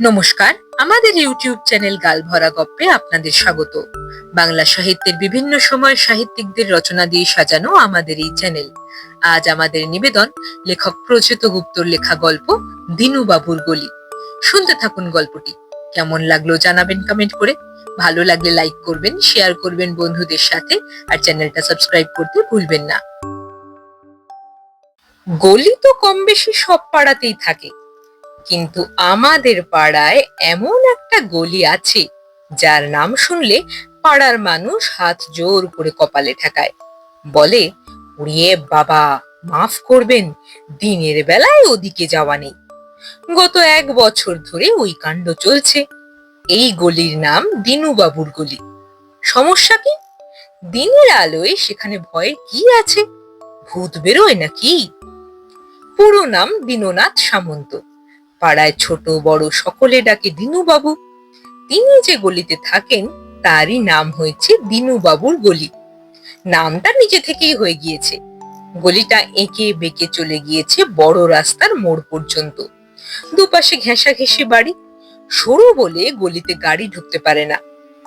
নমস্কার, আমাদের YouTube channel গালভরা গপ্পে আপনাদের স্বাগত। বাংলা সাহিত্যের বিভিন্ন সময় সাহিত্যিকদের রচনা দিয়ে সাজানো আমাদের এই চ্যানেল। আজ আমাদের নিবেদন লেখক প্রচেত গুপ্তর লেখা গল্প দিনু বাবুর গলি। শুনতে থাকুন গল্পটি। কেমন লাগল জানাবেন কমেন্ট করে। ভালো লাগলে লাইক করবেন শেয়ার করবেন বন্ধুদের সাথে, আর চ্যানেলটা সাবস্ক্রাইব করতে ভুলবেন না। গলি তো কম বেশি সব পাড়াতেই থাকে। কিন্তু আমাদের পাড়ায় এমন একটা গলি আছে, যার নাম শুনলে পাড়ার মানুষ হাত জোর করে কপালে ঠেকায়। বলে, উড়িয়ে বাবা, মাফ করবেন, দিনের বেলায় ওদিকে যাওয়া নেই। গত এক বছর ধরে ওই কাণ্ড চলছে। এই গলির নাম দিনুবাবুর গলি। সমস্যা কি? দিনের আলোয় সেখানে ভয়ের কি আছে? ভূত বেরোয় নাকি? পুরো নাম দীননাথ সামন্ত। পাড়ায় ছোট, বড় সকলে ডাকে দিনুবাবু। তিনি যে গলিতে থাকেন, তারই নাম হয়েছে দিনুবাবুর গলি। নামটা নিজে থেকেই হয়ে গিয়েছে। গলিটা এঁকে বেঁকে চলে গিয়েছে বড় রাস্তার মোড় পর্যন্ত। দুপাশে ঘেঁষাঘেঁষি বাড়ি। সরু বলে গলিতে গাড়ি ঢুকতে পারে না।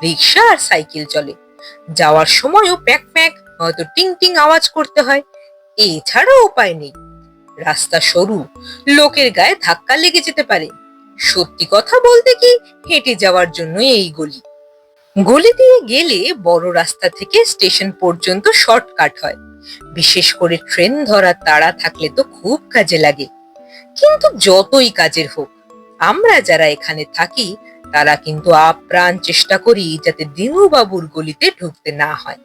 রিক্সা আর সাইকেল চলে। যাওয়ার সময়ও প্যাক প্যাক হয়তো টিং টিং আওয়াজ করতে হয়। এছাড়া উপায় নেই। রাস্তা সরু, লোকের গায়ে ধাক্কা লেগে যেতে পারে। সত্যি কথা বলতে কি, হেঁটে যাওয়ার জন্য এই গলি। গলি দিয়ে গেলে বড় রাস্তা থেকে স্টেশন পর্যন্ত শর্টকাট হয়। বিশেষ করে ট্রেন ধরার তাড়া থাকলে তো খুব কাজে লাগে। কিন্তু যতই কাজের হোক, আমরা যারা এখানে থাকি, তারা কিন্তু আপ্রাণ চেষ্টা করি যাতে দিনুবাবুর গলিতে ঢুকতে না হয়।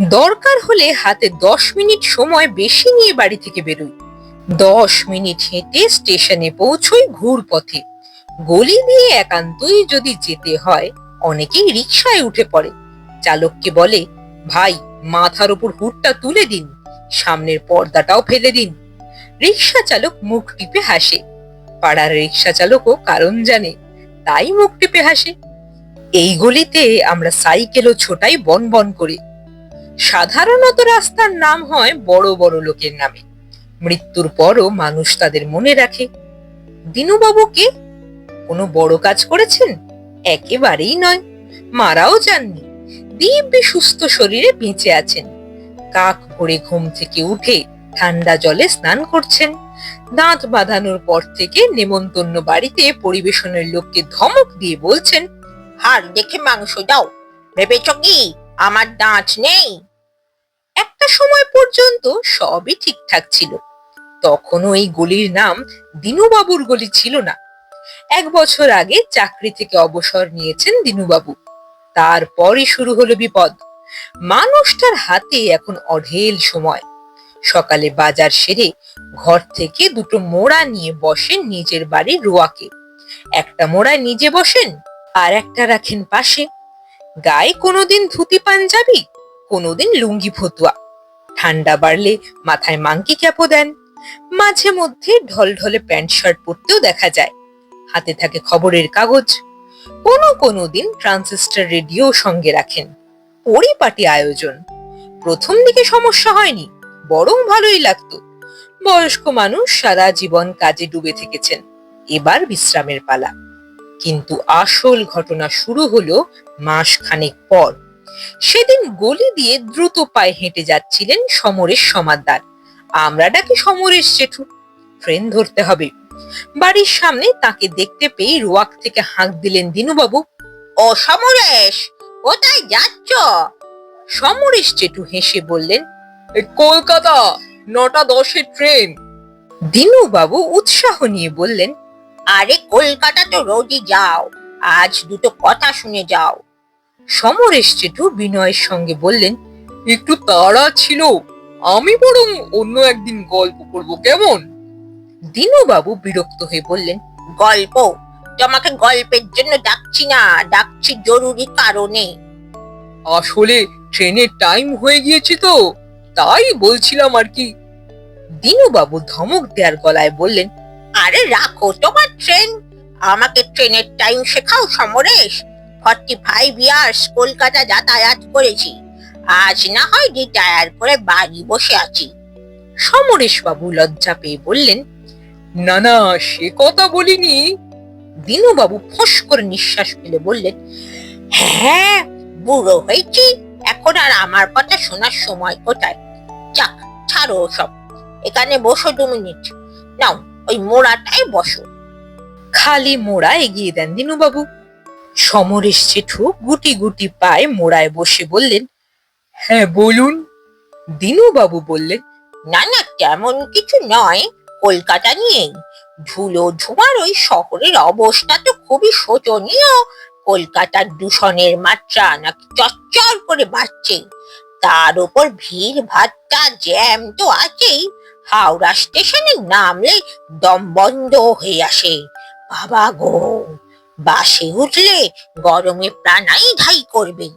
দরকার হলে হাতে দশ মিনিট সময় বেশি নিয়ে বাড়ি থেকে বেরোই। দশ মিনিট হেঁটে স্টেশনে পৌঁছই ঘুর পথে গলি দিয়ে একান্তই যদি যেতে হয়, অনেকেই রিক্সায় উঠে পড়ে। চালককে বলে, ভাই, মাথার উপর হুডটা তুলে দিন, সামনের পর্দাটাও ফেলে দিন। রিক্সা চালক মুখ টিপে হাসে। পাড়ার রিক্সা চালকও কারণ জানে, তাই মুখ টিপে হাসে। এই গলিতে আমরা সাইকেলও ছোটাই বন বন করে। সাধারণত রাস্তার নাম হয় বড় বড় লোকের নামে। মৃত্যুর পরও মানুষ তাদের মনে রাখে। দিনুবাবুকে কোনো বড় কাজ করেছেন? একেবারেই নয়। মারাও যাননি। দিব্যি সুস্থ শরীরে বেঁচে আছেন। কাক ভরে ঘুম থেকে উঠে ঠান্ডা জলে স্নান করছেন। দাঁত বাঁধানোর পর থেকে নেমন্তন্ন বাড়িতে পরিবেশনের লোককে ধমক দিয়ে বলছেন হার দেখে মাংস দাও। ভেবেছ কি? আমার দাঁত নেই? একটা সময় পর্যন্ত সবই ঠিকঠাক ছিল। তখনও এই গলির নাম দিনুবাবুর গলি ছিল না। এক বছর আগে চাকরি থেকে অবসর নিয়েছেন দিনুবাবু। তারপরই শুরু হলো বিপদ। মানুষটার হাতে এখন অঢেল সময়। সকালে বাজার সেরে ঘর থেকে দুটো মোড়া নিয়ে বসেন নিজের বাড়ির রোয়াকে। একটা মোড়ায় নিজে বসেন আর একটা রাখেন পাশে। গায়ে কোনোদিন ধুতি পাঞ্জাবি, কোনোদিন লুঙ্গি ফতুয়া। ঠান্ডা বাড়লে মাথায় মাংকি ক্যাপও দেন। মাঝে মধ্যে ঢলঢলে প্যান্ট শার্ট পরতেও দেখা যায়। হাতে থাকে খবরের কাগজ। কোনো কোনো দিন ট্রান্সিস্টার রেডিও সঙ্গে রাখেন। পরিপাটি আয়োজন। প্রথম দিকে সমস্যা হয়নি, বরং ভালোই লাগতো। বয়স্ক মানুষ সারা জীবন কাজে ডুবে থেকেছেন। এবার বিশ্রামের পালা। কিন্তু আসল ঘটনা শুরু হলো মাস খানেক পর। সেদিন গলি দিয়ে দ্রুত পায়ে হেঁটে যাচ্ছিলেন সমরেশ সমাদ্দার। আমরা ডাকি সমরেশ জেঠু। ট্রেন ধরতে হবে। বাড়ির সামনে তাকে দেখতে পেয়ে রোয়াক থেকে হাঁক দিলেন দিনুবাবু। ও সমরেশ, কোথায় যাচ্ছ? সমরেশ জেঠু হেসে বললেন, কলকাতা, নটা দশের ট্রেন। দিনুবাবু উৎসাহ নিয়ে বললেন, আরে কলকাতা তো রোজই যাও, আজ দুটো কথা শুনে যাও। সমরেশ জেঠু বিনয়ের সঙ্গে বললেন, একটু তাড়া ছিল। আমি বরং অন্য একদিন গল্প করব কেমন? দিনুবাবু বিরক্ত হয়ে বললেন গল্প? তোমাকে গল্পের জন্য ডাকছি না ডাকছি জরুরি কারণে। আসলে ট্রেনের টাইম হয়ে গিয়েছে তো তাই বলছিলাম আর কি। দিনুবাবু ধমক দেওয়ার গলায় বললেন আরে রাখো তোমার ট্রেন আমাকে ট্রেনের টাইম শেখাও Samaresh. Forty five years Kolkata যাতায়াত করেছি। আজ না হয় রিটায়ার করে বাড়ি বসে আছি। সমরেশ বাবু লজ্জা পেয়ে বললেন, না না, সে কথা বলিনি। দিনুবাবু ফোঁস করে নিঃশ্বাস ফেলে বললেন হ্যাঁ বুড়ো হয়েছি, এখন আর আমার কথা শোনার সময় কোথায়? যাক, ছাড়ো সব, এখানে বসো দু মিনিট। নাও, ওই মোড়াটাই বসো। খালি মোড়া এগিয়ে দেন দিনুবাবু সমরেশ জেঠু গুটি গুটি পায়ে মোড়ায় বসে বললেন হ্যাঁ বলুন। দিনুবাবু বললেন, না না, তেমন কিছু নয়। কলকাতা নিয়েই। ধুলো ধুমার ওই শহরের অবস্থা তো খুবই শোচনীয়। কলকাতার দূষণের মাত্রা নাকি চচ্চর করে বাড়ছে। তার উপর ভিড় ভাট্টা জ্যাম তো আছেই। হাওড়া স্টেশনে নামলে দম বন্ধ হয়ে আসে। বাবা গো, বাসে উঠলে গরমে প্রাণাই ধাই করবে।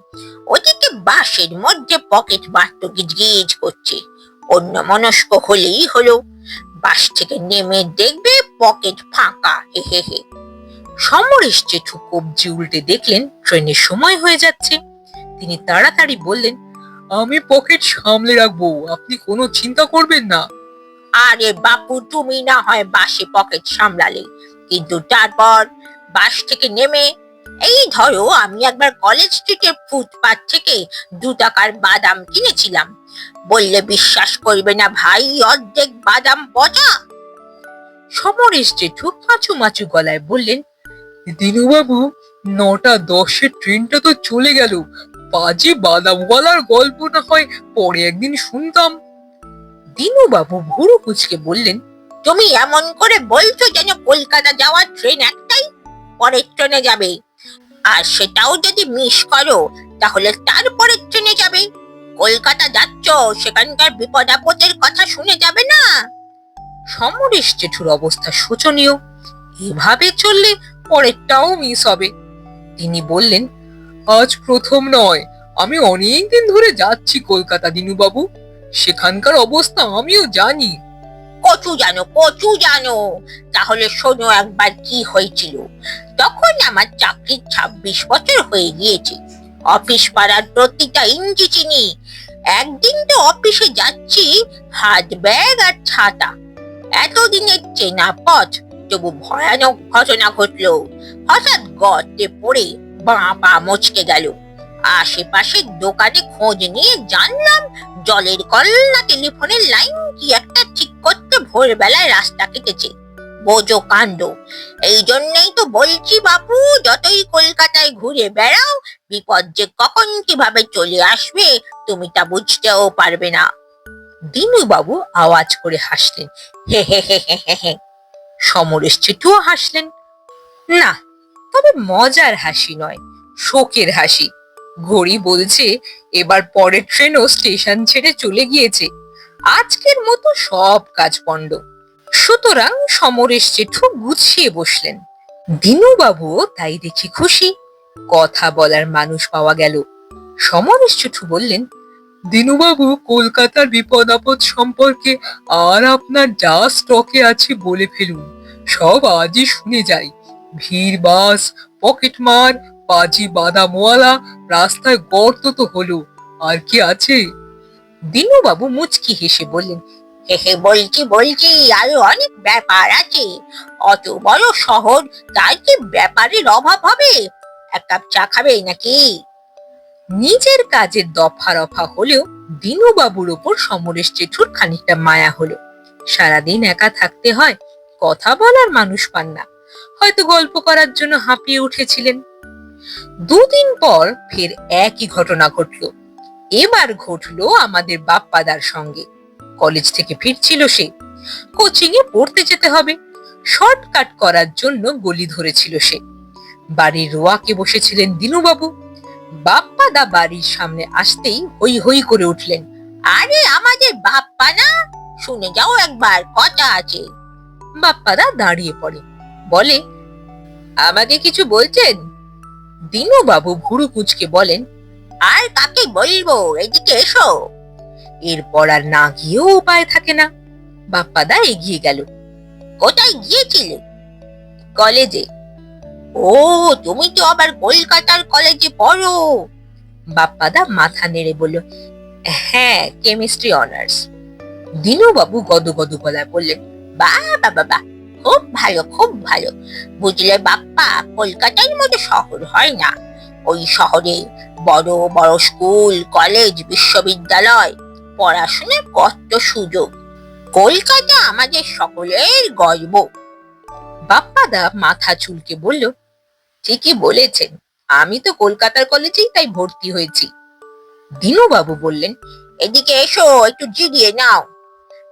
ওদিকে বাসের মধ্যে পকেট মারত গিজ করছে। অন্য মনস্ক হলেই হলো বাস থেকে নেমে দেখবে পকেট ফাঁকা, হে হে হে। সমরেশ জেঠু কবজি উল্টে দেখলেন ট্রেনের সময় হয়ে যাচ্ছে। তিনি তাড়াতাড়ি বললেন, আমি পকেট সামলে রাখব, আপনি কোনো চিন্তা করবেন না। আরে বাপু, তুমি না হয় বাসে পকেট সামলালে, কিন্তু তারপর বাস থেকে নেমে এই ধরো, আমি একবার কলেজ স্ট্রিটের ফুটপাথ থেকে দু টাকার বাদাম কিনেছিলাম। বললে, বিশ্বাস করবে না ভাই, অর্ধেক বাদাম পচা? সমরেশ জেঠু কাঁচু মাচু গলায় বললেন, দিনুবাবু, নটা দশের ট্রেনটা তো চলে গেল। বাজে বাদামওয়ালার গল্প না হয়, পরে একদিন শুনতাম। দিনুবাবু ভুরু কুচকে বললেন, তুমি এমন করে বলছো যেন কলকাতা যাওয়ার ট্রেন একটাই পরের ট্রেনে যাবে। আর সেটাও যদি মিস করো, তাহলে তারপরের ট্রেনে যাবে। কলকাতা যাচ্ছ, সেখানকার বিপদ আপদের কথা শুনে যাবে না? সমরেশ জেঠুর অবস্থা শোচনীয়। এভাবে চললে পরেরটাও মিস হবে। তিনি বললেন, আজ প্রথম নয়, আমি অনেক দিন ধরে যাচ্ছি কলকাতা, দিনুবাবু। সেখানকার অবস্থা আমিও জানি। কচু জানো কচু জানো তাহলে শোনো একবার কি হয়েছিল। তখন আমার চাকরির ছাব্বিশ বছর হয়ে গিয়েছে। অফিস পাড়ার প্রতিটা ইঞ্চি চিনি। একদিন তো অফিসে যাচ্ছি, হাত, ব্যাগ আর ছাতা। এতদিনের চেনা পথ, তবু ভয়ানক ঘটনা ঘটলো। হঠাৎ গর্তে পড়ে বাঁ পা মচকে গেল। আশেপাশের দোকানে খোঁজ নিয়ে জানলাম জলের কল না টেলিফোনের লাইন কি একটা ঠিক করতে ভোরবেলায় রাস্তা কেটেছে। বোঝো কাণ্ড। এই জন্যই তো বলছি বাপু, যতই কলকাতায় ঘুরে বেড়াও, বিপদ যে কখন কীভাবে চলে আসবে, তুমি তা বুঝতেও পারবে না। দিনুবাবু আওয়াজ করে হাসলেন। হে হে হে হে হে হে। সমরেশ জেঠুও হাসলেন। না, তবে মজার হাসি নয়, শোকের হাসি। ঘড়ি বলছে, এবার পরের ট্রেনও স্টেশন ছেড়ে চলে গিয়েছে। আজকের মতো সব কাজ পণ্ড। সুতরাং সমরেশ জেঠু গুছিয়ে বসলেন। দিনুবাবুও তাই দেখি খুশি। কথা বলার মানুষ পাওয়া গেল। সমরেশ জেঠু বললেন, দিনুবাবু, কলকাতার বিপদ আপদ সম্পর্কে আর আপনার যা স্টকে আছে বলে ফেলুন। সব আজই শুনে যাই। ভিড় বাস পকেট বাজি বাদামওয়ালা রাস্তায় গর্ত তো হলো, আর কি আছে? দিনুবাবু মুচকি হেসে বললেন বলছি বলছি, আরও অনেক ব্যাপার আছে। অত বড় শহর তার কি ব্যাপারের অভাব হবে? এক কাপ চা খাবে নাকি? নিজের কাজের দফা রফা হলেও দিনুবাবুর ওপর সমরেশ জেঠুর খানিকটা মায়া হলো। সারাদিন একা থাকতে হয়, কথা বলার মানুষ পান না। হয়তো গল্প করার জন্য হাঁপিয়ে উঠেছিলেন। দুদিন পর ফের একই ঘটনা ঘটলো। এবার ঘটলো আমাদের বাপ্পাদার সঙ্গে। কলেজ থেকে ফিরছিল সে। কোচিং এ পড়তে যেতে হবে। শর্টকাট করার জন্য গলি ধরেছিল সে। বাড়ির রোয়াকে বসেছিলেন দিনুবাবু। বাপ্পাদা বাড়ির সামনে আসতেই হই হই করে উঠলেন। আরে আমাদের বাপ্পা না শুনে যাও একবার, কথা আছে। বাপ্পাদা দাঁড়িয়ে পড়ে। বলে, আমাকে কিছু বলছেন? দিনুবাবু ভুরু কুচকে বলেন, আর কাকে বলব? এদিকে এসো। এরপর আর না গিয়েও উপায় থাকে না। বাপ্পাদা এগিয়ে গেল। কোথায় গিয়েছিলে? কলেজে। ও, তুমি তো আবার কলকাতার কলেজে পড়ো। বাপ্পাদা মাথা নেড়ে বলল হ্যাঁ কেমিস্ট্রি অনার্স। দিনুবাবু গদগদ গলায় বললেন বা বাবা বাহ। খুব ভালো খুব ভালো। বুঝলে বাপ্পা, কলকাতার মতো শহর হয় না। ওই শহরে বড় বড় স্কুল, কলেজ, বিশ্ববিদ্যালয়, পড়াশোনার কত সুযোগ। কলকাতা আমাদের সকলের গর্ব। বাপ্পাদা মাথা চুলকে বলল, ঠিকই বলেছেন। আমি তো কলকাতার কলেজেই তাই ভর্তি হয়েছি। দিনুবাবু বললেন, এদিকে এসো, একটু জিরিয়ে নাও।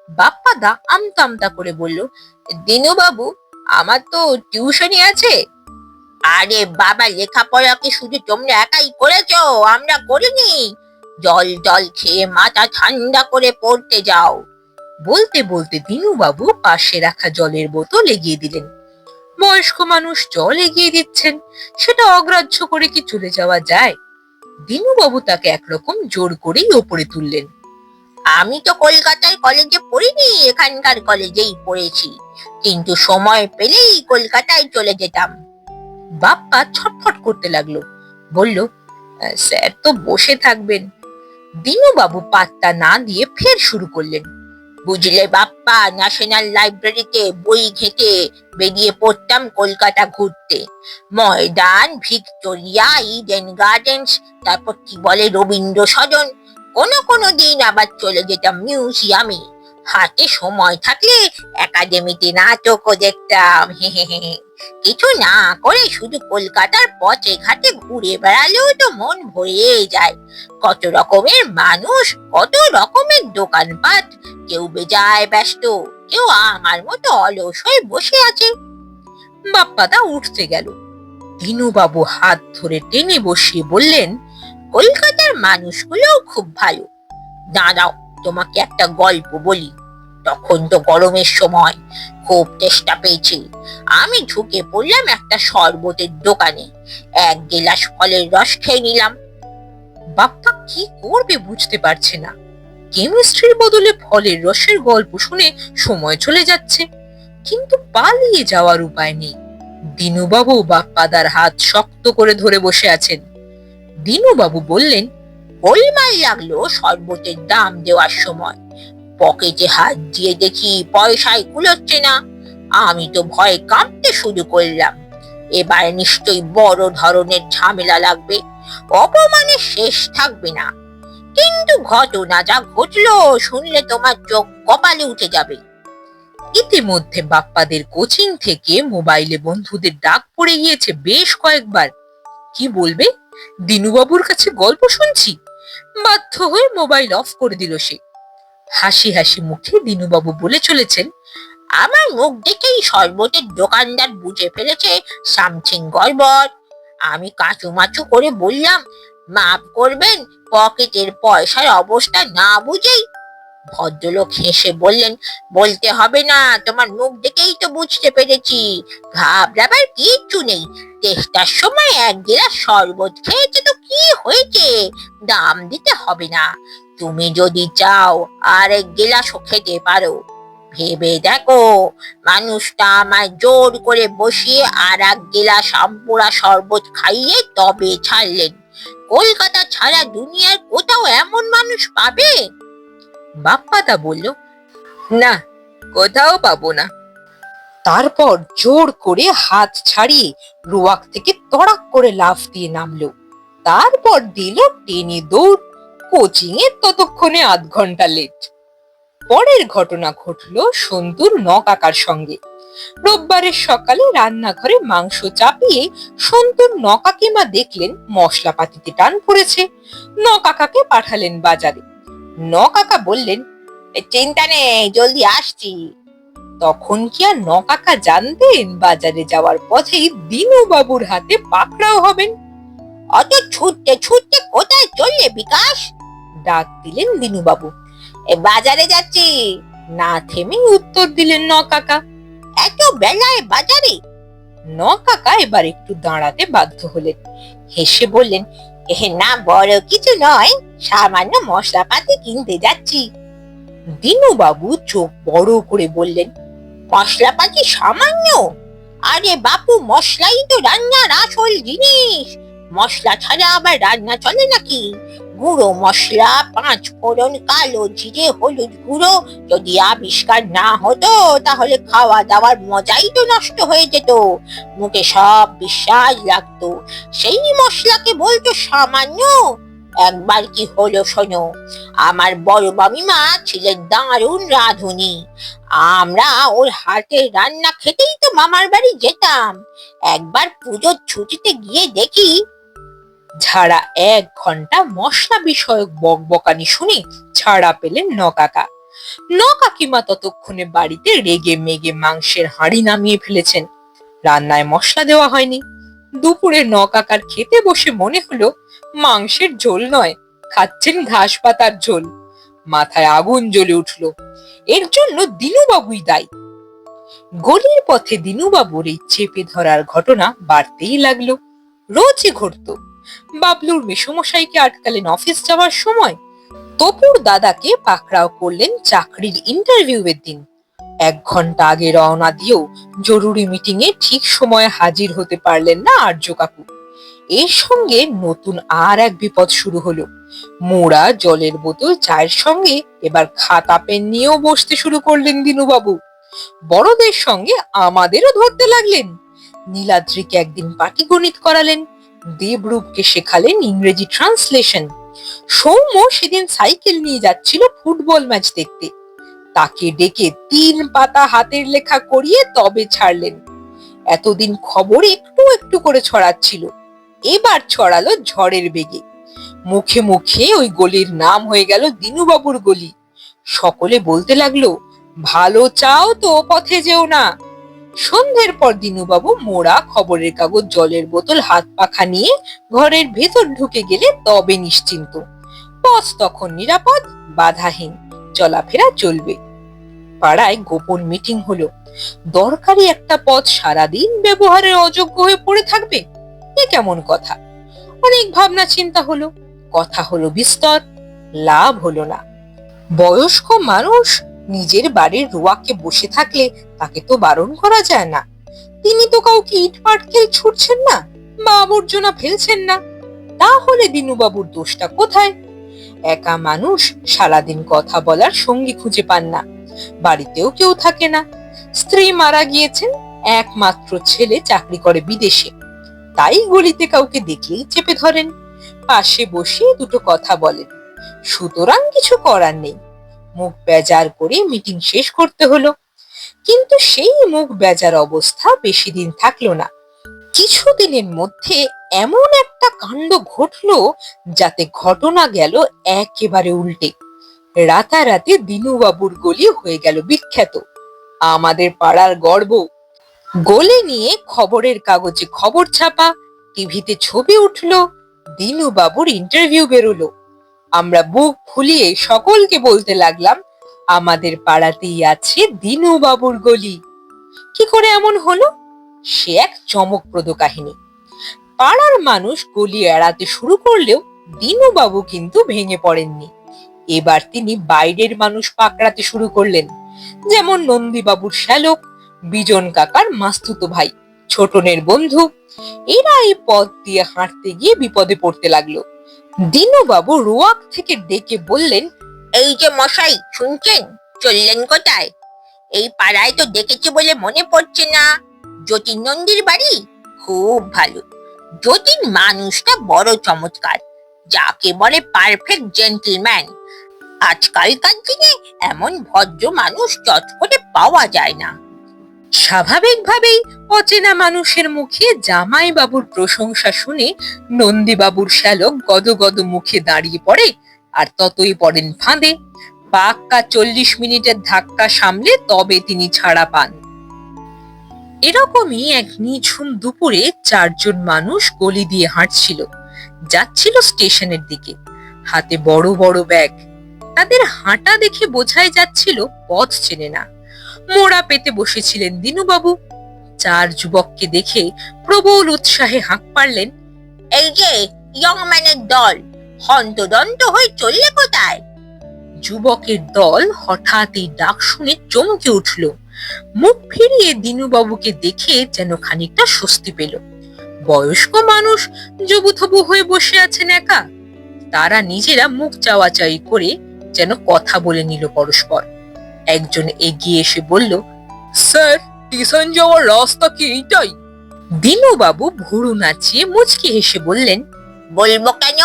বাপ্পাদা আমতা আমতা করে বলল দিনুবাবু, আমার তো টিউশনই আছে। আরে বাবা, লেখাপড়া কি শুধু তোমরা একাই করেছ? আমরা করিনি। জল জল খেয়ে মাথা ঠান্ডা করে পড়তে যাও। বলতে বলতে দিনুবাবু পাশে রাখা জলের বোতল এগিয়ে দিলেন। বয়স্ক মানুষ জল এগিয়ে দিচ্ছেন, সেটা অগ্রাহ্য করে কি চলে যাওয়া যায়? দিনুবাবু তাকে একরকম জোর করেই ওপরে তুললেন। আমি তো কলকাতার কলেজে পড়িনি, এখানকার কলেজেই পড়েছি। কিন্তু সময় পেলেই কলকাতায় চলে যেতাম। বাপ্পা ছটফট করতে লাগল। বলল, স্যার তো বসে থাকবেন। দিনুবাবু পাত্তা না দিয়ে ফের শুরু করলেন। বুঝলে বাপ্পা, ন্যাশনাল লাইব্রেরিতে বই ঘেঁটে বেরিয়ে পড়তাম কলকাতা ঘুরতে। ময়দান, ভিক্টোরিয়া, ইডেন গার্ডেন্স, তারপর কি বলে রবীন্দ্র সদন কোনো কোনো দিন আবার চলে যেতাম মিউজিয়ামে। হাতে সময় থাকলে একাডেমিতে নাটকও দেখতাম। কিছু না করে শুধু কলকাতার পথে ঘাটে ঘুরে বেড়ালেও তো মন ভরে যায়। কত রকমের মানুষ, কত রকমের দোকানপাট। কেউ বেজায় ব্যস্ত, কেউ আমার মতো অলস হয়ে বসে আছে। বাপ্পাদা উঠতে গেল। দিনুবাবু হাত ধরে টেনে বসিয়ে বললেন, কলকাতার মানুষগুলোও খুব ভালো। দাঁড়াও তোমাকে একটা গল্প বলি। তখন তো গরমের সময় খুব চেষ্টা পেয়েছি। আমি ঢুকে পড়লাম একটা শরবতের দোকানে। এক গেলাস ফলের রস খেয়ে নিলাম। বাপ্পা কি করবে বুঝতে পারছে না। কেমিস্ট্রির বদলে ফলের রসের গল্প শুনে সময় চলে যাচ্ছে। কিন্তু পালিয়ে যাওয়ার উপায় নেই। দিনুবাবু বাপ্পাদার হাত শক্ত করে ধরে বসে আছেন। দিনুবাবু বললেন গোলমাল লাগল শরবতের দাম দেওয়ার সময়। পকেটে হাত দিয়ে দেখি পয়সায় কুলোচ্ছে না। আমি তো ভয়ে কাঁপতে শুরু করলাম। এবার নিশ্চয়ই বড় ধরনের ঝামেলা লাগবে। অপমানে শেষ থাকবে না। কিন্তু ঘটনা যা ঘটলো শুনলে তোমার চোখ কপালে উঠে যাবে। ইতিমধ্যে বাপ্পাদের কোচিং থেকে মোবাইলে বন্ধুদের ডাক পড়ে গিয়েছে বেশ কয়েকবার। কি বলবে? দিনুবাবুর কাছে গল্প শুনছি। বাধ্য হয়ে মোবাইল অফ করে দিল সে। হাসি হাসি মুখে দিনুবাবু বলে চলেছেন, আমার মুখ দেখেই শরবতের দোকানদার বুঝে ফেলেছে সামথিং গড়বড়। আমি কাঁচু মাচু করে বললাম, মাফ করবেন, পকেটের পয়সার অবস্থা না বুঝেই। ভদ্রলোক হেসে বললেন, বলতে হবে না, তোমার মুখ দেখেই তো বুঝতে পেরেছি। ঘাবড়াবার কিচ্ছু নেই, চেষ্টার সময় এক গেলাস শরবত খেয়েছে তো কি হয়েছে? দাম দিতে হবে না। তুমি যদি চাও আর এক গেলাসও খেতে পারো। ভেবে দেখো, মানুষটা আমায় জোর করে বসিয়ে আর এক গেলাস আমপুরা শরবত খাইয়ে তবে ছাড়লেন। কলকাতা ছাড়া দুনিয়ার কোথাও এমন মানুষ পাবে? বাপ্পাদা বলল, না, কোথাও পাবো না। তারপর জোর করে হাত ছাড়িয়ে রোয়াক থেকে তড়াক করে লাফ দিয়ে নামলো। তারপর দিল টেনে দৌড়। কোচিং এর ততক্ষণে আধ ঘণ্টা লেট পরের ঘটনা ঘটলো সন্তুর নকাকার সঙ্গে। রোববারের সকালে রান্নাঘরে মাংস চাপিয়ে সন্তুর নকাকিমা দেখলেন মশলাপাতিতে টান পড়েছে। নকাকাকে পাঠালেন বাজারে। নকাকা বললেন, চিন্তা নেই, জলদি আসছি। তখন কি আর নকাকা জানতেন? বাজারে যাওয়ার পথেই দিনুবাবুর হাতে পাকড়াও হবেন। অত ছুটতে ছুটতে কোথায় চললে বিকাশ? ডাক দিলেন দিনুবাবু। এ, বাজারে যাচ্ছি। না থেমে উত্তর দিলেন নকাকা। এত বেলায় বাজারে? নকাকা এবার একটু দাঁড়াতে বাধ্য হলেন। হেসে বললেন এ না বড় কিছু নয়। সামান্য মশলাপাতি কিনতে যাচ্ছি। দিনুবাবু চোখ বড় করে বললেন মশলাপাতি সামান্য? আরে বাপু মশলাই তো রান্নার আসল জিনিস। মশলা ছাড়া আবার রান্না চলে নাকি? গুঁড়ো মশলা, পাঁচ ফোড়ন, কালো জিরে, হলুদ গুঁড়ো। যদি আবিষ্কার না হতো, তাহলে খাওয়া দাওয়ার মজাই তো নষ্ট হয়ে যেত। মুখে সব বিশ্বাস লাগতো সেই মশলাকে বলতো সামান্য। একবার কি হলো শোনো, আমার বড় মামিমা ছিলেন দারুণ রাঁধুনি। আমরা ওর হাতের রান্না খেতেই তো মামার বাড়ি যেতাম। একবার পুজোর ছুটিতে গিয়ে দেখি ঝাড়া এক ঘণ্টা মশলা বিষয়ক বকবকানি শুনে ছাড়া পেলেন নকাকা। নকাকিমা ততক্ষণে বাড়িতে রেগে মেগে মাংসের হাঁড়ি নামিয়ে ফেলেছেন। রান্নায় মশলা দেওয়া হয়নি। দুপুরে নকাকার খেতে বসে মনে হলো, মাংসের ঝোল নয়, খাচ্ছেন ঘাস পাতার ঝোল। মাথায় আগুন জ্বলে উঠল। এর জন্য দিনুবাবুই দায়ী। গলির পথে দিনুবাবুর এই চেপে ধরার ঘটনা বাড়তেই লাগল। রোজই ঘটতো। বাবলুর মেসমশাইকে আটকালেন অফিস যাওয়ার সময়। তপুর দাদাকে পাকড়াও করলেন চাকরির ইন্টারভিউয়ের দিন। এক ঘণ্টা আগে রওনা দিয়েও জরুরি মিটিং এ ঠিক সময়ে হাজির হতে পারলেন না আর্য কাকু। এর সঙ্গে নতুন আর এক বিপদ শুরু হলো। মোড়া জলের বোতল চায়ের সঙ্গে, এবার খাতা পেন নিয়েও বসতে শুরু করলেন দিনুবাবু। বড়দের সঙ্গে আমাদেরও ধরতে লাগলেন। নীলাদ্রিকে একদিন পাটিগণিত করালেন। দেবরূপকে শেখালেন ইংরেজি ট্রান্সলেশন। সৌম্য সেদিন সাইকেল নিয়ে যাচ্ছিল ফুটবল ম্যাচ দেখতে। তাকে ডেকে তিন পাতা হাতের লেখা করিয়ে তবে ছাড়লেন। এতদিন খবর একটু একটু করে ছড়াচ্ছিল। এবার ছড়ালো ঝড়ের বেগে। মুখে মুখে ওই গলির নাম হয়ে গেল দিনুবাবুর গলি। সকলে বলতে লাগল, ভালো চাও তো পথে যেও না। সন্ধ্যের পর দিনুবাবু মোড়া খবরের কাগজ, জলের বোতল, হাত পাখা নিয়ে ঘরের ভেতর ঢুকে গেলে তবে নিশ্চিন্ত। পথ তখন নিরাপদ, বাধাহীন, চলাফেরা চলবে। পাড়ায় গোপন মিটিং হলো। দরকারি একটা পথ সারাদিন ব্যবহারের অযোগ্য হয়ে পড়ে থাকবে? এ কেমন কথা? অনেক ভাবনা চিন্তা হলো। কথা হলো বিস্তর, লাভ হলো না। বয়স্ক মানুষ নিজের বাড়ির রোয়াকে বসে থাকলে তাকে তো বারণ করা যায় না। তিনি তো কাউকে ইট পাটকেল ছুটছেন না, বা আবর্জনা ফেলছেন না। তাহলে দিনুবাবুর দোষটা কোথায়? একা মানুষ সারাদিন কথা বলার সঙ্গী খুঁজে পান না। বাড়িতেও কেউ থাকে না। স্ত্রী মারা গিয়েছেন, একমাত্র ছেলে চাকরি করে বিদেশে। তাই গলিতে কাউকে দেখলেই চেপে ধরেন। পাশে বসে দুটো কথা বলেন। সুতরাং কিছু করার নেই। মুখ বেজার করে মিটিং শেষ করতে হলো। কিন্তু সেই মুখ বেজার অবস্থা বেশি দিন থাকল না। কিছুদিনের মধ্যে এমন একটা কাণ্ড ঘটলো যাতে ঘটনা গেল একেবারে উল্টে। রাতারাতি দিনুবাবুর গলি হয়ে গেল বিখ্যাত। আমাদের পাড়ার গর্ব। গলি নিয়ে খবরের কাগজে খবর ছাপা, টিভিতে ছবি উঠল, দিনুবাবুর ইন্টারভিউ বেরোলো। আমরা বুক ফুলিয়ে সকলকে বলতে লাগলাম, আমাদের পাড়াতেই আছে দিনুবাবুর গলি। কি করে এমন হলো? সে এক চমকপ্রদ কাহিনী। পাড়ার মানুষ গলি এড়াতে শুরু করলেও দিনুবাবু কিন্তু ভেঙে পড়েননি। এবার তিনি বাইরের মানুষ পাকড়াতে শুরু করলেন, যেমন নন্দীবাবুর শ্যালক, বিজন কাকার মাস্তুতো ভাই, ছোটনের বন্ধু। এরা এই পথ দিয়ে হাঁটতে গিয়ে বিপদে পড়তে লাগল। দিনুবাবু রোয়াক থেকে ডেকে বললেন, এই যে মশাই, শুনছেন? চললেন কোথায়? এই পাড়ায় তো দেখেছি বলে মনে পড়ছে না। যতীন নন্দীর বাড়ি? খুব ভালো। যতীন মানুষটা বড় চমৎকার। যাকে বলে পারফেক্ট জেন্টলম্যান আজকালকার দিনে এমন ভদ্র মানুষ চট করে পাওয়া যায় না। স্বাভাবিকভাবেই অচেনা মানুষের মুখে জামাই বাবুর প্রশংসা শুনে নন্দীবাবুর শ্যালক গদগদ মুখে দাঁড়িয়ে পড়ে, আর ততই পড়েন ফাঁদে। পাক্কা চল্লিশ মিনিটের ধাক্কা সামলে তবে তিনি ছাড়া পান। এরকমই এক নিঝুম দুপুরে চারজন মানুষ গলি দিয়ে হাঁটছিল, যাচ্ছিল স্টেশনের দিকে। হাতে বড় বড় ব্যাগ। তাদের হাঁটা দেখে বোঝাই যাচ্ছিল, পথ চেনে না। মোড়া পেতে বসেছিলেন দিনুবাবু। চার যুবককে দেখে প্রবল উৎসাহে হাঁক পারলেন এই যে ইয়ং ম্যানের দল, হন্তদন্ত হয়ে চললে কোথায়? যুবকের দল হঠাৎ এই ডাক শুনে চমকে উঠল। মুখ ফিরিয়ে দিনুবাবুকে দেখে যেন খানিকটা স্বস্তি পেল। বয়স্ক মানুষ জবুথবু হয়ে বসে আছেন একা। তারা নিজেরা মুখ চাওয়াচাই করে যেন কথা বলে নিল পরস্পর। একজন এগিয়ে এসে বলল স্যার স্টেশন যাওয়ার রাস্তা কি এইটাই? দিনুবাবু ভুরু নাচিয়ে মুচকি হেসে বললেন বলব কেন?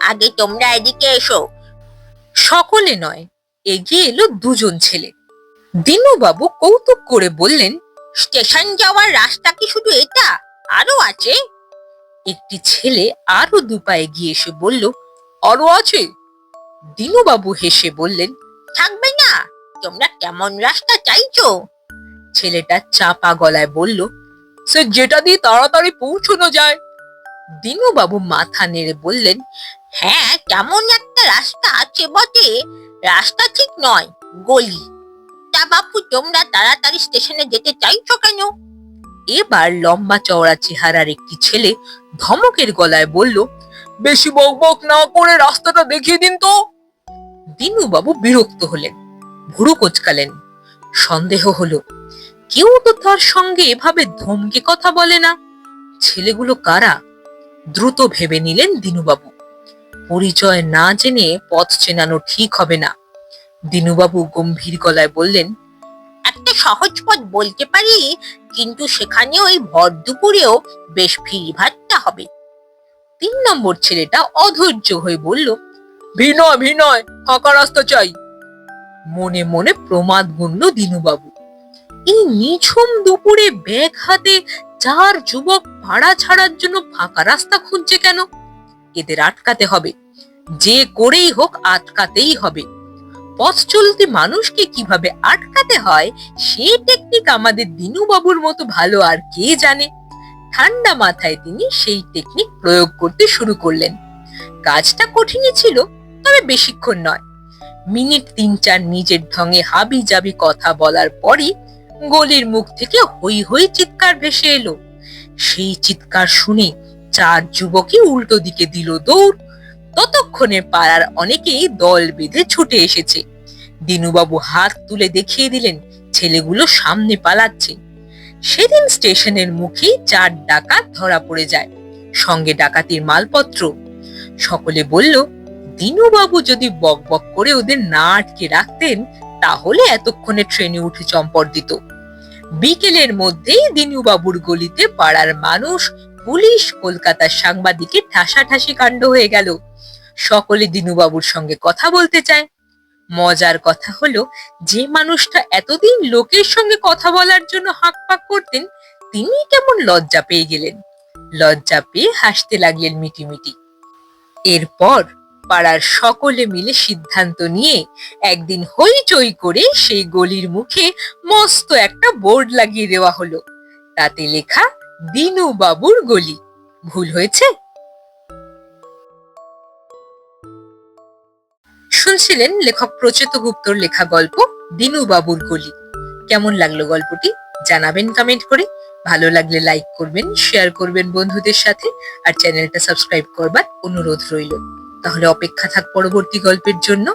আগে তোমরা এদিকে এসো। সকলে নয় এগিয়ে এলো দুজন ছেলে। দিনুবাবু কৌতুক করে বললেন স্টেশন যাওয়ার রাস্তা কি শুধু এটা? আরও আছে? একটি ছেলে আরও দু পা এগিয়ে এসে বলল আরও আছে। দিনুবাবু হেসে বললেন থাকবে না তোমরা কেমন রাস্তা চাইছো? ছেলেটা চাপা গলায় বলল, সে যেটা দিয়ে তাড়াতাড়ি পৌঁছানো যায়। দিনুবাবু মাথা নেড়ে বললেন হ্যাঁ কেমন একটা রাস্তা আছে বটে। রাস্তা ঠিক নয়, গলি। তা বাপু, তোমরা তাড়াতাড়ি স্টেশনে যেতে চাইছো কেন? এবার লম্বা চওড়া চেহারার একটি ছেলে ধমকের গলায় বলল, বেশি বকবক না করে রাস্তাটা দেখিয়ে দিন তো। দিনুবাবু বিরক্ত হলেন। ভুরু কোচকালেন। সন্দেহ হলো, কেউ তো তার সঙ্গে এভাবে ধমকে কথা বলে না। ছেলেগুলো কারা? দ্রুত ভেবে নিলেন দিনুবাবু। পরিচয় না জেনে পথ চেনানো ঠিক হবে না। দিনুবাবু গম্ভীর গলায় বললেন, একটা সহজ পথ বলতে পারি, কিন্তু সেখানে ওই ভর দুপুরেও বেশ ভিড়ভাট্টা হবে। তিন নম্বর ছেলেটা অধৈর্য হয়ে বলল, ভিনয় ভিনয়, ফাঁকা রাস্তা চাই। মনে মনে প্রমাদ গুনল দিনুবাবু। এই নিঝুম দুপুরে ব্যাগ হাতে চার যুবক ভাড়া ছাড়ার জন্য ফাঁকা রাস্তা খুঁজছে কেন? এদের আটকাতে হবে। যে করেই হোক আটকাতেই হবে। পথ চলতি মানুষকে কীভাবে আটকাতে হয়, সে টেকনিক আমাদের দিনুবাবুর মতো ভালো আর কে জানে? ঠান্ডা মাথায় তিনি সেই টেকনিক প্রয়োগ করতে শুরু করলেন। কাজটা কঠিনই ছিল, তবে বেশিক্ষণ নয়। মিনিট তিন চার নিজের ঢঙে হাবি জাবি কথা বলার পরই গলির মুখ থেকে হই হই চিৎকার ভেসে এলো। সেই চিৎকার শুনে চার যুবকই উল্টো দিকে দিল দৌড়। ততক্ষণে পাড়ার অনেকেই দল বেঁধে ছুটে এসেছে। দিনুবাবু হাত তুলে দেখিয়ে দিলেন, ছেলেগুলো সামনে পালাচ্ছে। সেদিন স্টেশনের মুখেই চার ডাকাত ধরা পড়ে যায়। সঙ্গে ডাকাতির মালপত্র। সকলে বলল দিনুবাবু যদি বক বক করে ওদের না আটকে রাখতেন, তাহলে এতক্ষণে ট্রেনে উঠে চম্পট দিত। বিকেলের মধ্যেই দিনুবাবুর গলিতে পাড়ার মানুষ, পুলিশ, কলকাতার সাংবাদিকের ঠাসাঠাসি কাণ্ড হয়ে গেল। সকলে দিনুবাবুর সঙ্গে কথা বলতে চায়। মজার কথা হলো, যে মানুষটা এতদিন লোকের সঙ্গে কথা বলার জন্য হাঁক পাক করতেন, তিনি কেমন লজ্জা পেয়ে গেলেন। লজ্জা পেয়ে হাসতে লাগলেন মিটিমিটি। এরপর পাড়ার সকলে মিলে সিদ্ধান্ত নিয়ে একদিন হইচই করে সেই গলির মুখে মস্ত একটা বোর্ড লাগিয়ে দেওয়া হলো। তাতে লেখা দিনু বাবুর গলি। ভুল হয়েছে? শুনছিলেন লেখক প্রচেত গুপ্তর লেখা গল্প দিনু বাবুর গলি। কেমন লাগল গল্পটি? জানাবেন কমেন্ট করে। ভালো লাগলে লাইক করবেন শেয়ার করবেন বন্ধুদের সাথে, আর চ্যানেলটা সাবস্ক্রাইব করবার অনুরোধ রইল। তাহলে অপেক্ষা থাক পরবর্তী গল্পের জন্য।